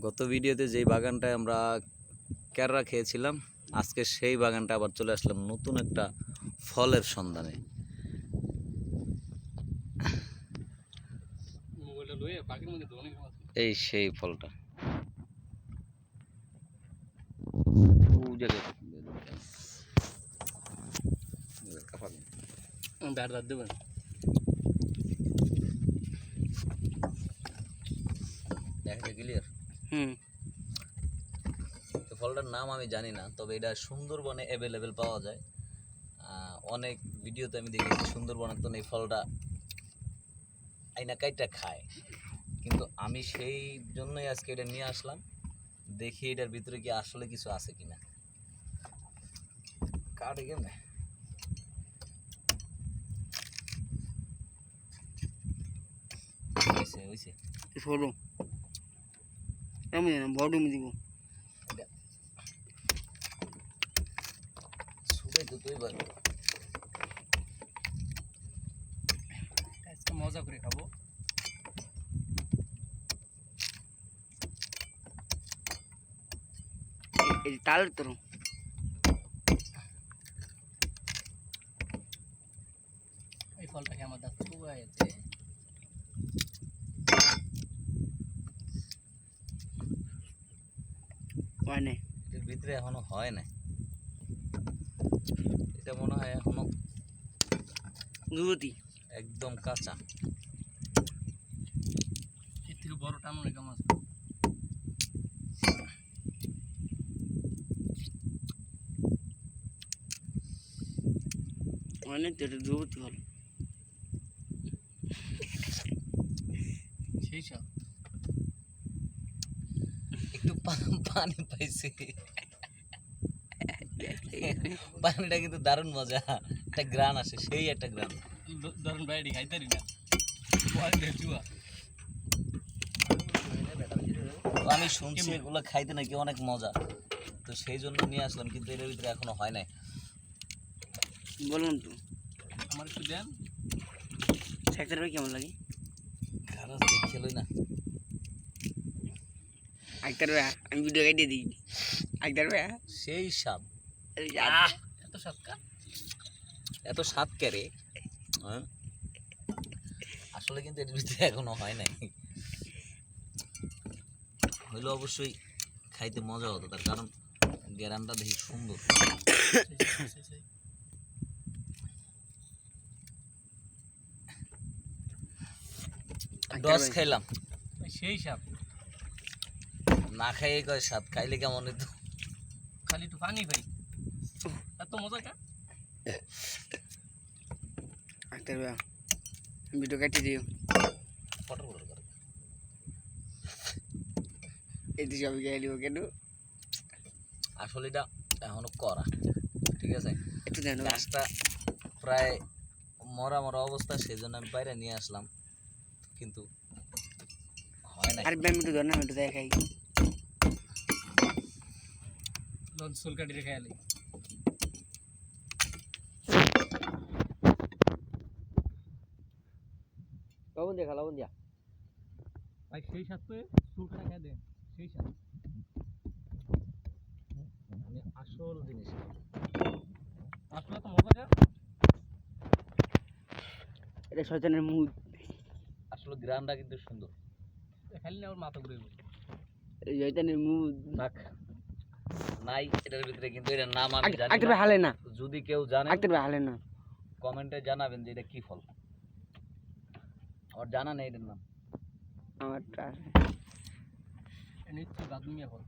গত ভিডিওতে যেই বাগানটায় আমরা ক্যাররা খেয়েছিলাম আজকে সেই বাগানটা আবার চলে আসলাম নতুন একটা ফলের সন্ধানে এই সেই ফলটা দেবেন দেখা যায় ক্লিয়ার হুম। তো ফলটার নাম আমি জানি না তবে এটা সুন্দরবনে অ্যাভেলেবেল পাওয়া যায়। অনেক ভিডিওতে আমি দেখেছি সুন্দরবনের তো এই ফলটা আইনা কাইটা খায়। কিন্তু আমি সেই জন্যই আজকে এটা নিয়ে আসলাম দেখি এটার ভিতরে কি আসলে কিছু আছে কিনা। কাটে কেমনে? হইছে ছোটো আমি না বড় আমি দিব। ছুটে তো তুই বল আজকে মজা করে খাব। এই তাল তোর। এই ফলটা খেয়ে আমার দাঁত চুয়া মানে এর ভিতরে এখনও হয় না এটা মনে হয় এখনও যুবতী একদম কাঁচা। এর থেকে বড় টানো রেখা মাছ মানে তো এটা যুবতী হল সেই সব। একটু পানি পাইছি। পানিটা কিন্তু দারুণ মজা। একটা গ্রান আসে সেই একটা গ্রান। ধরুন বাইরে খাইতারি না বয়স জুয়া তো আমি শুনছি এগুলো খাইতে নাকি অনেক মজা। তো সেই জন্য নিয়ে আসলাম কিন্তু এর ভিতরে এখনও হয় নাই। বলুন তো। আমার একটু দেন। সেক্টর ভাই কেমন লাগে? খারাপ দেখেলই না। আক্তার ভাই আমি ভিডিও কাটিয়ে দিই। আক্তার ভাই সেই স্বাদ এত সৎকার এত স্বাদ কেরে হ্যাঁ? আসলে কিন্তু এর ভিতরে এখনও হয় নাই। হইলে অবশ্যই খাইতে মজা হতো তার কারণ গ্যারানটা দেখি সুন্দর। দশ খাইলাম। সেই সাপ। না খাইয়ে কয় স্বাদ খাইলে কেমন হইতো? খালি তো পানি ভাই এত মজা কা আক্তার ভাই ভিডিও কাটিয়ে দিও। ফটো ফটো করে। এই দিকে আমি গেলি কেন আসলে এটা এখনও করা ঠিক আছে? একটু দেন গাছটা প্রায় মরা মরা অবস্থা সেই জন্য আমি বাইরে নিয়ে আসলাম। কিন্তু হয় না আর ব্যায়াম একটু ধর না একটু দেখাই। চুল কাটি রেখে আলি লবণ দিয়া লবণ দিয়া। ভাই সেই সাথ তো চুল কাটা খেয়ে দেন সেই সাথ আমি আসল জিনিস আসলে তো মজা এটা শয়তানের মুড আসলে গ্রামটা কিন্তু সুন্দর। খালি না ওর মাথা ঘুরে এই শয়তানের মুড থাক নাই এটার ভিতরে কিন্তু এটার নাম আমি জানি আক্তার হালে না। যদি কেউ জানে আক্তার হালে না। কমেন্টে জানাবেন যে এটা কি ফল। আর জানা নেই এটার নাম। আমার নিশ্চয় বাদুমিয়া ফল।